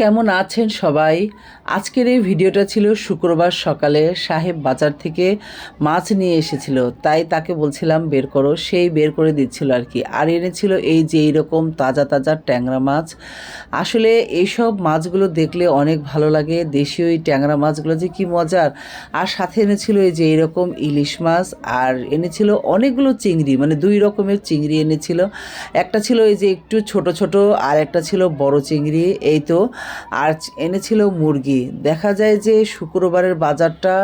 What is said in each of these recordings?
কেমন আছেন সবাই? আজকের এই ভিডিওটা ছিল শুক্রবার সকালে সাহেব বাজার থেকে মাছ নিয়ে এসেছিল, তাই তাকে বলছিলাম বের করো, সেই বের করে দিচ্ছিল আর কি। আর এনেছিল এই যে এইরকম তাজা তাজা ট্যাংরা মাছ। আসলে এইসব মাছগুলো দেখলে অনেক ভালো লাগে, দেশীয় এই ট্যাংরা মাছগুলো যে কি মজার। আর সাথে এনেছিল এই যে এইরকম ইলিশ মাছ, আর এনেছিল অনেকগুলো চিংড়ি মানে দুই রকমের চিংড়ি এনেছিল। একটা ছিল এই যে একটু ছোট ছোট, আর একটা ছিল বড় চিংড়ি, এই তো। আর এনেছিল মুরগি। দেখা যায় যে শুক্রবারের বাজারটা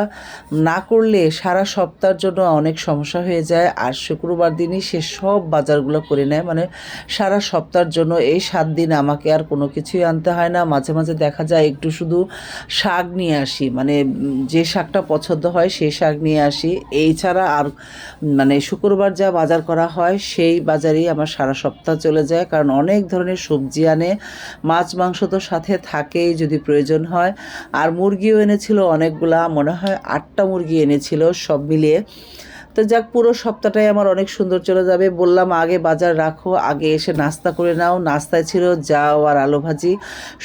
না করলে সারা সপ্তাহের জন্য অনেক সমস্যা হয়ে যায়। আর শুক্রবার দিনই সে সব বাজারগুলো করে নেয়। মানে সারা সপ্তাহের জন্য এই সাত দিন আমাকে আর কোনো কিছুই আনতে হয় না। মাঝে মাঝে দেখা যায় একটু শুধু শাক নিয়ে আসি। মানে যে শাকটা পছন্দ হয় সেই শাক নিয়ে আসি। এই ছাড়া আর মানে শুক্রবার যা বাজার করা হয় সেই বাজারেই আমার সারা সপ্তাহ চলে যায়। কারণ অনেক ধরনের সবজি আনে। মাছ, মাংস তো সাথে থাকেই যদি প্রয়োজন হয়। আর মুরগিও এনেছিল অনেকগুলা, মনে হয় আটটা মুরগি এনেছিল সব মিলিয়ে। তো যাক, পুরো সপ্তাহটাই আমার অনেক সুন্দর চলে যাবে। বললাম, আগে বাজার রাখো, আগে এসে নাস্তা করে নাও। নাস্তায় ছিল যাও আর আলু ভাজি।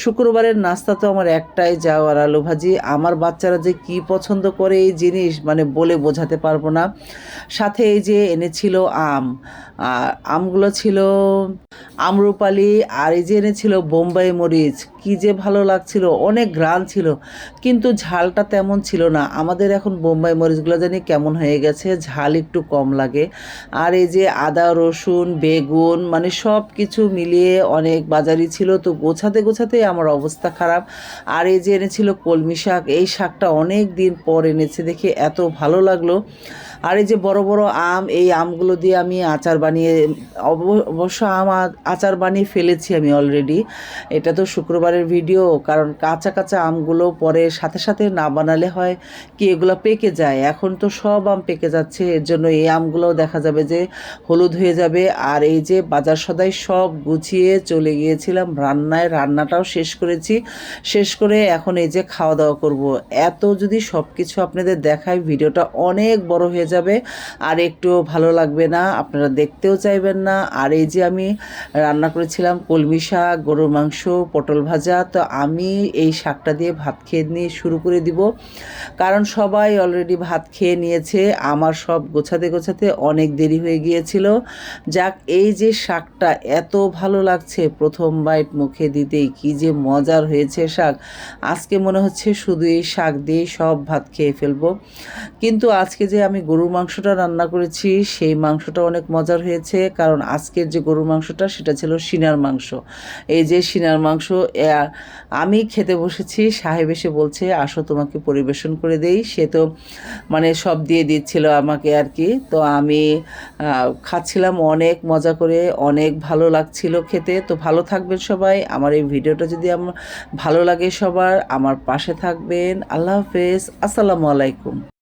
শুক্রবারের নাস্তা তো আমার একটাই, যাও আর আলু ভাজি। আমার বাচ্চারা যে কি পছন্দ করে এই জিনিস মানে বলে বোঝাতে পারব না। সাথে এই যে এনেছিল আম। আর আমগুলো ছিল আমরুপালি, আর এই যে এনেছিল বোম্বাই মরিচ। কি যে ভালো লাগছিল, অনেক গ্রান ছিল, কিন্তু ঝালটা তেমন ছিল না। আমাদের এখন বোম্বাই মরিচগুলো জানি কেমন হয়ে গেছে, ঝাল একটু কম লাগে। আর এই যে আদা, রসুন, বেগুন মানে সব কিছু মিলিয়ে অনেক বাজারই ছিল, তো গোছাতে গোছাতে আমার অবস্থা খারাপ। আর এই যে এনেছিল কলমি শাক, এই শাকটা অনেক দিন পর এনেছে, দেখে এত ভালো লাগল। আর এই যে বড় বড় আম, এই আমগুলো দিয়ে আমি আচার বানিয়ে, অব- অবশ্য আম আচার বানিয়ে ফেলেছি আমি অলরেডি এটা তো শুক্রবারের ভিডিও কারণ কাঁচা কাঁচা আমগুলো পরে সাথে সাথে না বানালে হয় কি, এগুলো পেকে যায়। এখন তো সব আম পেকে যাচ্ছে, এর জন্য এই আমগুলোও দেখা যাবে যে হলুদ হয়ে যাবে। আর এই যে বাজার সদাই সব গুছিয়ে চলে গিয়েছিলাম, রান্নায় রান্নাটাও শেষ করেছি। শেষ করে এখন এই যে খাওয়া দাওয়া করব। এত যদি সব কিছু আপনাদের দেখায় ভিডিওটা অনেক বড় হয়ে যাবে। আর একটু ভালো লাগবে না, আপনারা দেখতেও চাইবেন না। আর এই যে আমি রান্না করেছিলাম কলমি শাক, গরুর মাংস, পটল ভাজা, তো আমি এই শাকটা দিয়ে ভাত খেয়ে নিয়ে শুরু করে দিব। কারণ সবাই অলরেডি ভাত খেয়ে নিয়েছে, আমার সব গোছাতে গোছাতে অনেক দেরি হয়ে গিয়েছিল। যাক, এই যে শাকটা এত ভালো লাগছে প্রথম বাইট মুখে দিতেই, কি যে মজার হয়েছে শাক। আজকে মনে হচ্ছে শুধু এই শাক দিয়েই সব ভাত খেয়ে ফেলব। কিন্তু আজকে যে আমি গরুর মাংসটা রান্না করেছি, সেই মাংসটা অনেক মজার হয়েছে। কারণ আজকের যে গরুর মাংসটা, সেটা ছিল সিনার মাংস। এই যে সিনার মাংস আমি খেতে বসেছি, সাহেব এসে বলছে, আসো তোমাকে পরিবেশন করে দেই। সে তো মানে সব দিয়ে দিচ্ছিল আমাকে আর কি। তো আমি খাচ্ছিলাম অনেক মজা করে, অনেক ভালো লাগছিল খেতে। তো ভালো থাকবেন সবাই। আমার এই ভিডিওটা যদি আমার ভালো লাগে সবার, আমার পাশে থাকবেন। আল্লাহ হাফেজ। আসসালামু আলাইকুম।